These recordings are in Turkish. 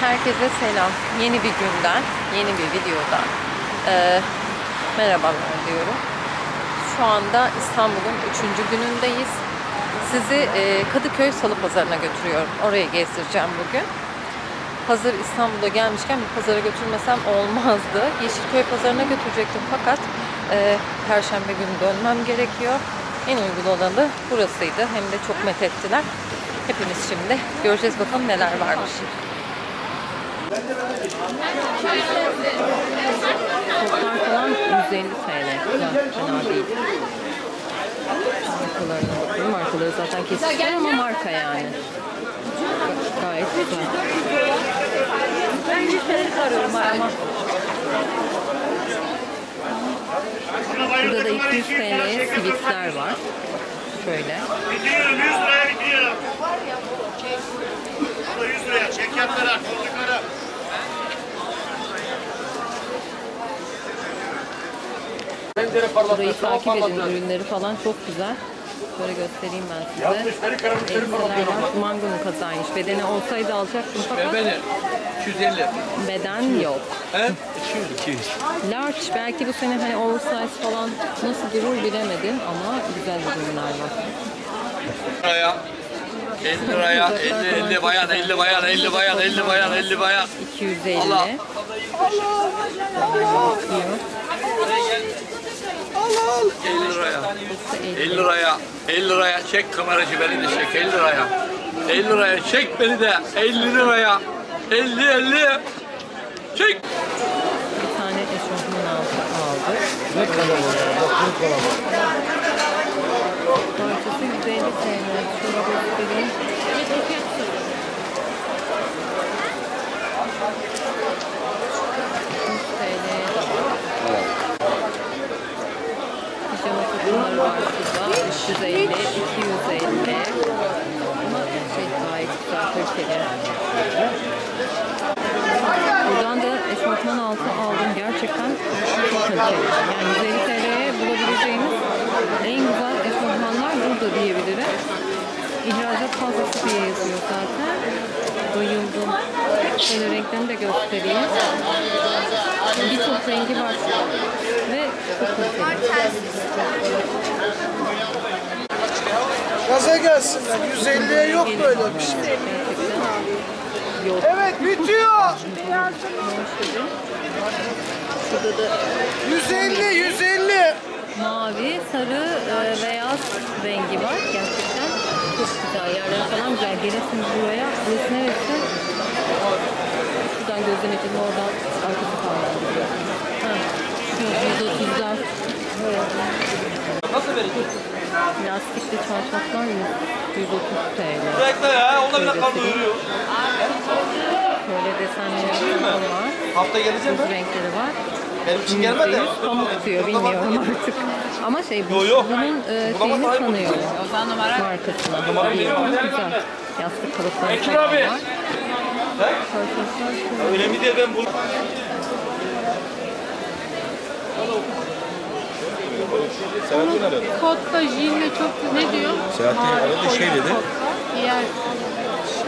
Herkese selam. Yeni bir günden, yeni bir videodan eee merhabalar diyorum. Şu anda İstanbul'un 3. günündeyiz. Sizi eee, Kadıköy Salı Pazarı'na götürüyorum. Orayı gezdireceğim bugün. Hazır İstanbul'a gelmişken bir pazara götürmesem olmazdı. Yeşilköy Pazarı'na götürecektim fakat eee Perşembe günü dönmem gerekiyor. En uygun olanı burasıydı. Hem de çok methettiler. Hepimiz şimdi göreceğiz bakalım neler varmış. Toplar falan 150 TL. Güzel, fena değil. Markalarına bakayım. Markaları zaten kesişler ama marka yani. Gayet güzel. Ben 100 TL arıyorum ama. Burada da 200 TL'ye sivitler var. Şöyle. Gidiyorum 100 liraya gidiyorum. Bu da 100 liraya çek yaptılar çocuklara. Burayı takip edin. Ürünleri falan çok güzel. Böyle göstereyim ben size. Müşteri kara müşteri Elbiseler var. Mangonun kazaymış. Bedeni olsaydı alacaktım fakat Beni 250. beden yok. He? 200. 200. Large belki bu sene hani oversize falan nasıl durur bilemedim ama güzel ürünler var. Liraya. 50 liraya. 50 50 bayan 50 bayan 50 bayan 50 bayan 50 bayan. 250. Allah. Bakıyor. 50 liraya. Burası 50. 50 liraya. 50 liraya çek kameracı beni de çek 50 liraya. 50 liraya çek beni de 50 liraya. 50 50. Çek. Bir tane eşofman altı aldık. Parçası 150 TL. Şöyle göstereyim. 100 TL'ye de var. Pijama takımları var burada. 350, 250. Ama şey gayet güzel kaliteli. Buradan da eşofman altı aldım. Gerçekten çok kaliteli. Yani 150 TL'ye bulabileceğiniz en güzel eşofmanlar burada diyebilirim. İhracat fazlası diye yazıyor zaten. Bayıldım. Şöyle renklerini de göstereyim. Birçok rengi var. Ve çok kaliteli. Gaza gelsinler. 150'ye yok böyle bir şey. Yok. Evet bitiyor. Şurada da 150 150. mavi, sarı, e, beyaz rengi var. Gerçekten çok güzel. Yerler falan güzel. Gelirsiniz buraya. Burası neresi? Şuradan gözlemecinin oradan arkası falan. Ha, şu 130'lar. Nasıl verecek? Lastikli çarşaflar 100, 130 TL. Bekle ya. Onda bile kan doyuruyor. Şöyle desenleri var. Hafta geleceğim Buz renkleri var. Benim için %100 pamuk diyor bilmiyorum artık. Ama şey bu, Yo, yo. bunun e, şeyini tanıyorum. Markasını. Numaramı Biliyorum. veriyorum. Güzel. Yastık kalıpları falan abi. var. Çarşaflar şöyle. Önemli değil ben bunu. Selahattin aradı. Kotta Jil'le çok ne diyor? Selahattin aradı şey dedi. Yer.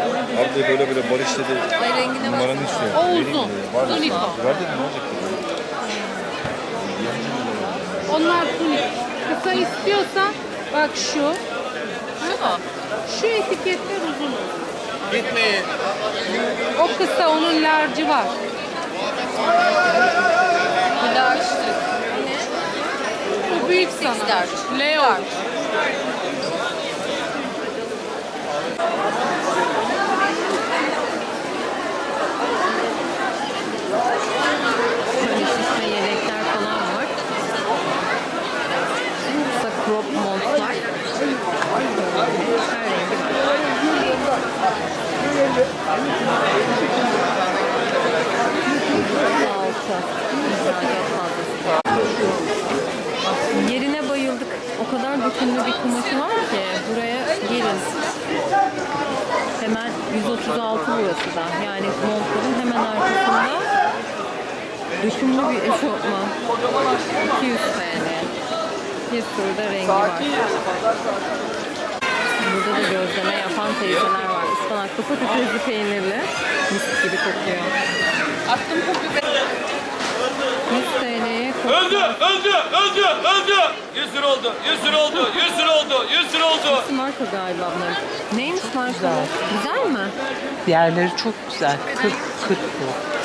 Abi de böyle böyle Barış dedi. Ay rengine bak. Numaranı istiyor. O uzun. dedi. Var Tunik dedi. o. Ver dedim ne olacak dedi. Onlar tunik. Kısa istiyorsan bak şu. Şu mu? Şu etiketler uzun. Gitmeyin. O kısa onun large'ı var. Bu large'tır. Ne? Bu büyük sana. large. Leo. Böyle şişme yelekler falan var. Kısa crop montlar. Her rengi var. Altı. İhracat fazlası. Yerine bayıldık. O kadar bütünlü bir kumaşı var ki buraya gelin. Hemen 136 burası da. Yani montların hemen arkasında Düşünlü bir eşofman. 200 TL. Bir sürü de rengi var. Burada da gözleme yapan teyzeler var. Ispanaklı patatesli peynirli. Mis gibi kokuyor. 100 TL'ye kokuyor. Öldü, öldü, öldü, öldü. 100 lira oldu, 100 lira oldu, 100 lira oldu, 100 lira oldu. Marka galiba bunların. Neymiş marka? Güzel. Güzel mi? Diğerleri çok güzel. 40 40 bu.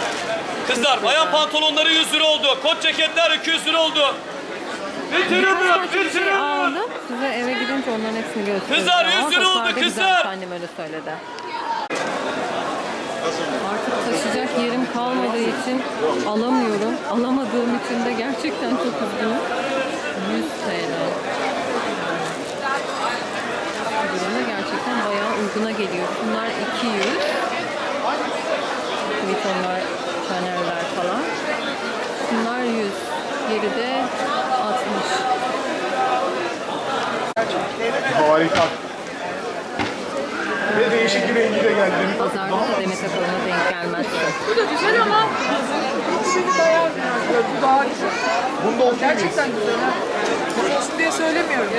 Kızlar, bayan pantolonları 100 lira oldu. Kot ceketler 200 lira oldu. Bitirin şey Bitirin mi? aldım. Size eve gidince onların hepsini göstereceğim. Kızlar, Ama yüz lira oldu, güzelmiş, kızlar. Annem öyle söyledi. Artık taşıyacak yerim kalmadığı için alamıyorum. Alamadığım için de gerçekten çok üzgünüm. 100 TL. Durumda gerçekten bayağı uyguna geliyor. Bunlar 200. Vuittonlar, Chanel'ler falan. Bunlar 100. Geri de 60. Harika. Ve değişik bir rengi de geldi. Pazarda da Demet Akalın'a denk gelmezsin. Bunda okey? Gerçekten güzel ha. Olsun diye söylemiyorum.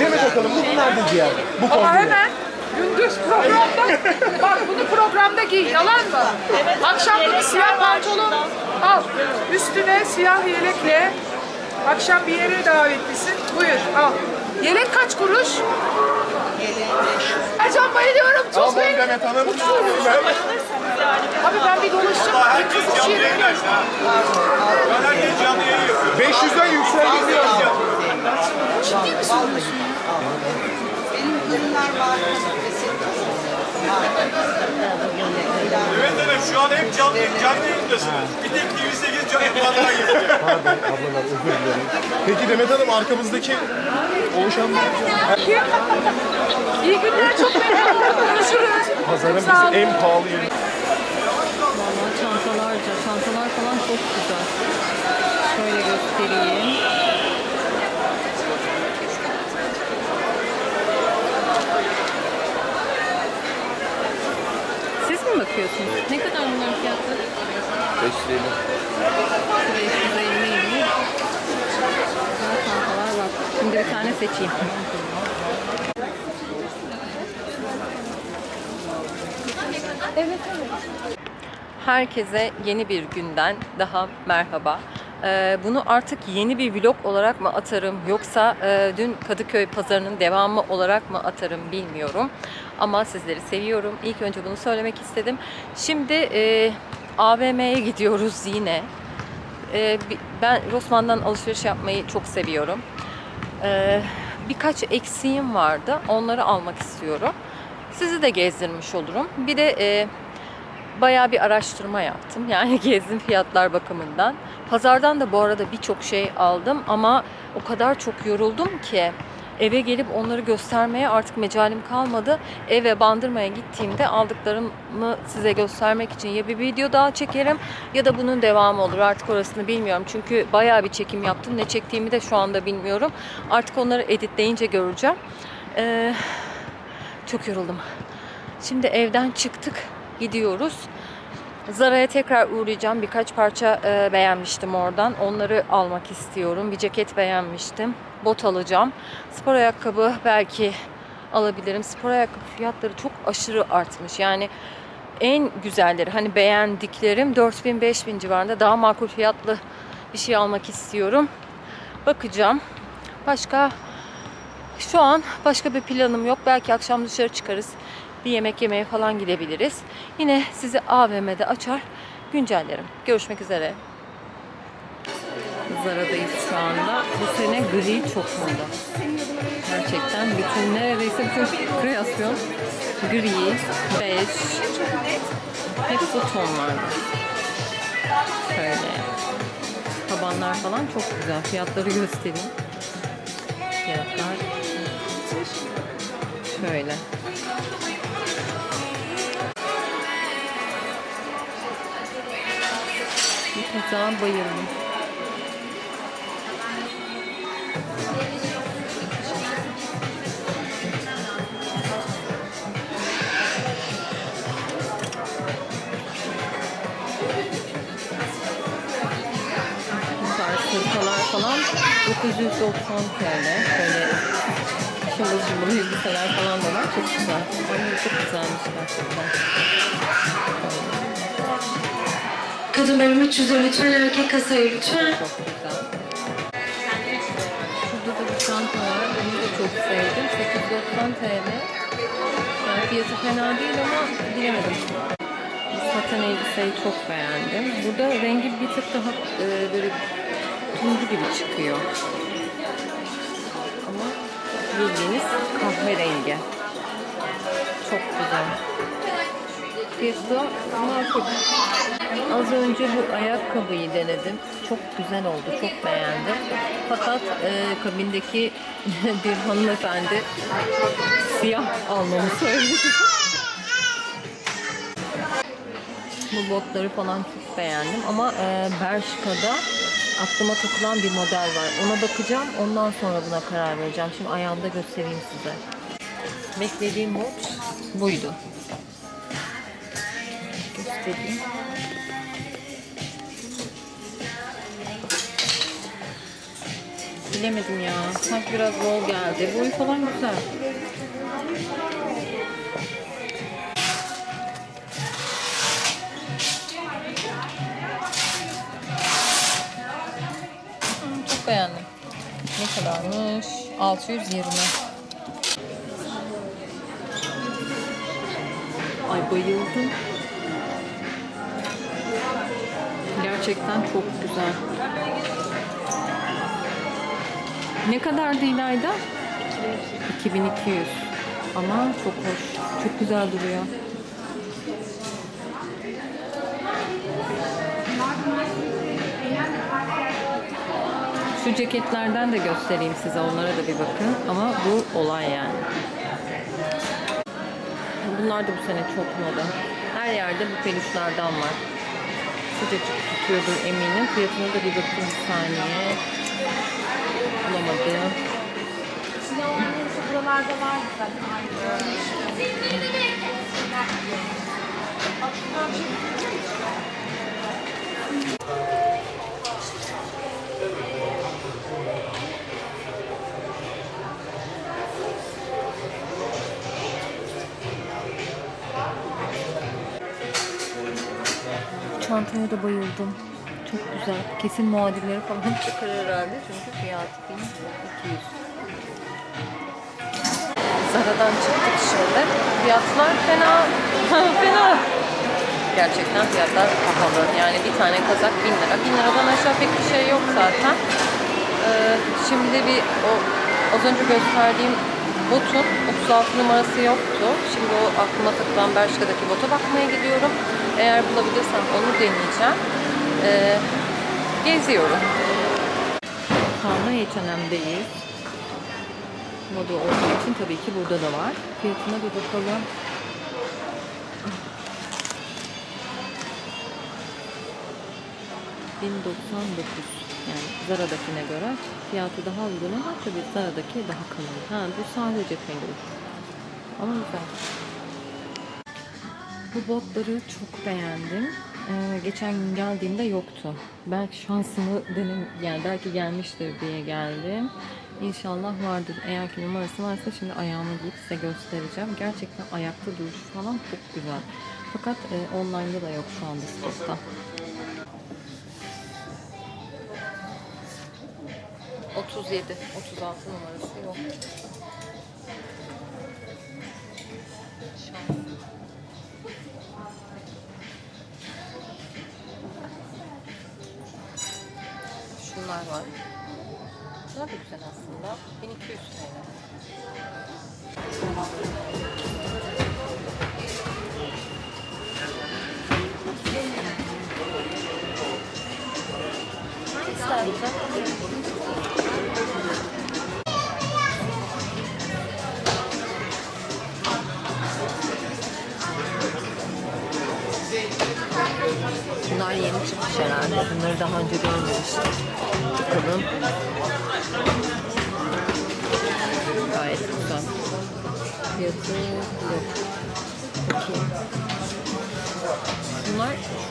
Demet bakalım bu nerede ciğer? Bu Ama hemen gündüz programda bak bunu programda giy yalan mı? Akşamları siyah pantolon al. Üstüne siyah yelekle akşam bir yere davetlisin. Buyur al. Yelek kaç kuruş? Ercan bayılıyorum. Çok Tamam beğendim. Demet Hanım. Ben Abi ben bir dolaşacağım. Bir kız içeri giriyorum. 500'den yükseldim biraz. Evet hanım şu an hep canlı, canlı yayındasınız. Bir tek TV8 canlı yayından yapıyor. Ablalar özür dilerim. Peki Demet Hanım arkamızdaki oluşan İyi günler. Çok memnun oldum. Görüşürüz. pazarın Sağ olun. biz en pahalı yeri. Vallahi çantalarca, çantalar falan çok güzel. Şöyle göstereyim. Mi bakıyorsunuz? Ne kadar bunların fiyatları? 550. 550 mi? Güzel çantalar var. Şimdi bir tane seçeyim. Herkese yeni bir günden daha merhaba. Ee, bunu artık yeni bir vlog olarak mı atarım yoksa e, dün Kadıköy pazarının devamı olarak mı atarım bilmiyorum. Ama sizleri seviyorum. İlk önce bunu söylemek istedim. Şimdi e, AVM'ye gidiyoruz yine. E, ben Rossmann'dan alışveriş yapmayı çok seviyorum. Birkaç eksiğim vardı. Onları almak istiyorum. Sizi de gezdirmiş olurum. Bir de bayağı bir araştırma yaptım. Yani gezdim fiyatlar bakımından. Pazardan da bu arada birçok şey aldım ama o kadar çok yoruldum ki eve gelip onları göstermeye artık mecalim kalmadı. Eve bandırmaya gittiğimde aldıklarımı size göstermek için ya bir video daha çekerim ya da bunun devamı olur. Artık orasını bilmiyorum. Çünkü bayağı bir çekim yaptım. Ne çektiğimi de şu anda bilmiyorum. Artık onları editleyince göreceğim. Ee, çok yoruldum. Şimdi evden çıktık. Gidiyoruz. Zara'ya tekrar uğrayacağım. Birkaç parça e, beğenmiştim oradan. Onları almak istiyorum. Bir ceket beğenmiştim. Bot alacağım. Spor ayakkabı belki alabilirim. Spor ayakkabı fiyatları çok aşırı artmış. Yani en güzelleri hani beğendiklerim 4000-5000 civarında daha makul fiyatlı bir şey almak istiyorum. Bakacağım. Başka şu an başka bir planım yok. Belki akşam dışarı çıkarız. Bir yemek yemeye falan gidebiliriz. Yine sizi AVM'de açar güncellerim. Görüşmek üzere. Zara'dayız şu anda. Bu sene gri çok moda. Gerçekten bütün neredeyse bütün kreasyon gri, bej, hep bu tonlarda. Şöyle. Tabanlar falan çok güzel. Fiyatları göstereyim. Fiyatlar şöyle. Bu kazağa bayıldım. Hırkalar falan 990 TL. Şöyle Şımbıl şımbıl elbiseler falan da var. Çok güzel. Ay, çok güzelmiş gerçekten. Kadın bölüm 300'e lütfen erkek kasaya lütfen. Çok da bir çanta var. Bunu çok sevdim. 890 TL. Yani fiyatı fena değil ama bilemedim. Saten elbiseyi çok beğendim. Burada rengi bir tık daha e, böyle turuncu gibi çıkıyor. Ama bildiğiniz kahverengi. Çok güzel. Fiyatı da makul. Az önce bu ayakkabıyı denedim. Çok güzel oldu. Çok beğendim. Fakat e, kabindeki bir hanımefendi siyah almamı söyledi. Bu botları falan çok beğendim ama e, Bershka'da aklıma takılan bir model var. Ona bakacağım. Ondan sonra buna karar vereceğim. Şimdi ayağımda göstereyim size. Beklediğim bot buydu. Göstereyim. Bilemedim ya. Sanki biraz bol geldi. Boyu falan güzel. Hmm, Çok beğendim. Ne kadarmış? 620. Ay bayıldım. Gerçekten çok güzel. Ne kadardı İlayda? 2200. Ama çok hoş. Çok güzel duruyor. Şu ceketlerden de göstereyim size. Onlara da bir bakın. Ama bu olay yani. Bunlar da bu sene çok moda. Her yerde bu peluşlardan var. Sıcacık tutuyordur eminim. Fiyatına da bir bakın bir saniye. Bulamadım. buralarda var zaten. Çantaya da bayıldım. Çok güzel. Kesin muadilleri falan çıkar herhalde çünkü fiyatı 1200. Zara'dan çıktık şimdi. Fiyatlar fena. fena. Gerçekten fiyatlar pahalı. Yani bir tane kazak 1000 lira. 1000 liradan aşağı pek bir şey yok zaten. Ee, şimdi bir o az önce gösterdiğim botun 36 numarası yoktu. Şimdi o aklıma takılan Bershka'daki bota bakmaya gidiyorum. Eğer bulabilirsem onu deneyeceğim. Ee, geziyorum. Anda H&M'deyiz. Moda olduğu için tabii ki burada da var. Fiyatına bir bakalım. ...1099 yani Zara'dakine göre fiyatı daha uygun ama tabii Zara'daki daha kalın. Ha bu sadece peluş. Ama güzel. Bu botları çok beğendim. Ee, geçen gün geldiğimde yoktu. Belki şansımı denem yani belki gelmiştir diye geldim. İnşallah vardır. Eğer ki numarası varsa şimdi ayağımı giyip size göstereceğim. Gerçekten ayakta duruş falan çok güzel. Fakat e, online'da da yok şu anda stokta. ...37, 36 numarası yok. Şunlar var. Bunlar da güzel aslında. 1200 TL. Bunlar yeni çıkmış herhalde. Bunları daha önce görmemiştim. Bakalım. Gayet güzel. Fiyatı yok. Bakayım. Bunlar,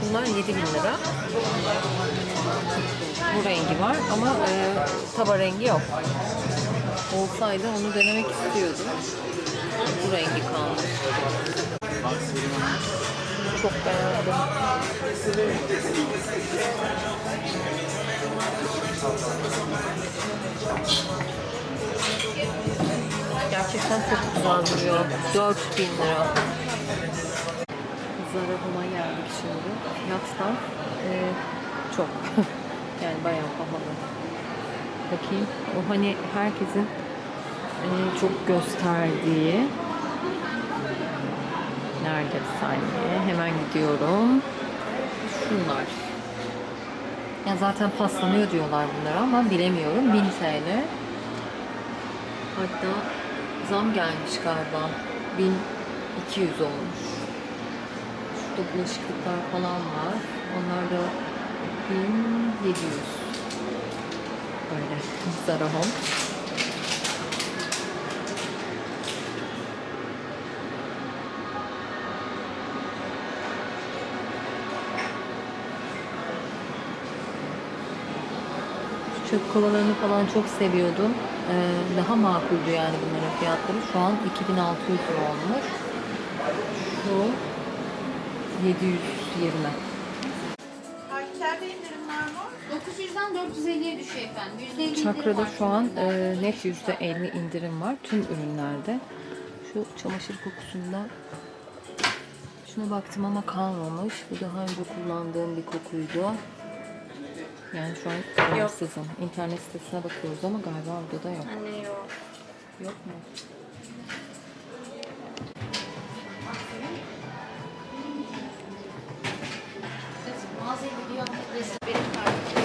bunlar 7000 lira. Bu rengi var ama e, taba rengi yok. olsaydı onu denemek istiyordum. Bu rengi kalmış. Çok beğendim. Gerçekten çok güzel duruyor. 4000 lira. Zara geldik şimdi. Fiyatlar eee, çok. yani bayağı pahalı. Bakayım. O hani herkesin eee, çok gösterdiği Nerede bir saniye? Hemen gidiyorum. Şunlar. Ya zaten paslanıyor diyorlar bunlara ama bilemiyorum. 1000 TL. Hatta zam gelmiş galiba. 1200 olmuş. Şurada bulaşıklıklar falan var. Onlar da 1700. Böyle. Zara Home. Çöp kovalarını falan çok seviyordum. Ee, daha makuldü yani bunların fiyatları. Şu an 2600 lira olmuş. Şu 720. 900'den 450'ye düşüyor efendim. %50 indirim Çakra'da var. şu an e, net %50 indirim var tüm ürünlerde. Şu çamaşır kokusunda şuna baktım ama kalmamış. Bu daha önce kullandığım bir kokuydu. Yani şu an kararsızım. İnternet sitesine bakıyoruz ama galiba orada da yok. Anne yok. Yok mu?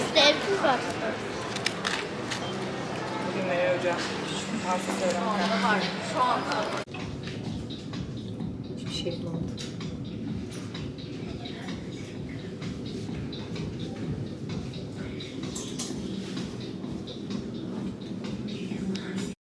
İşte evsiz var. Bugün Meral Hoca. Hiçbir şey bulamadım.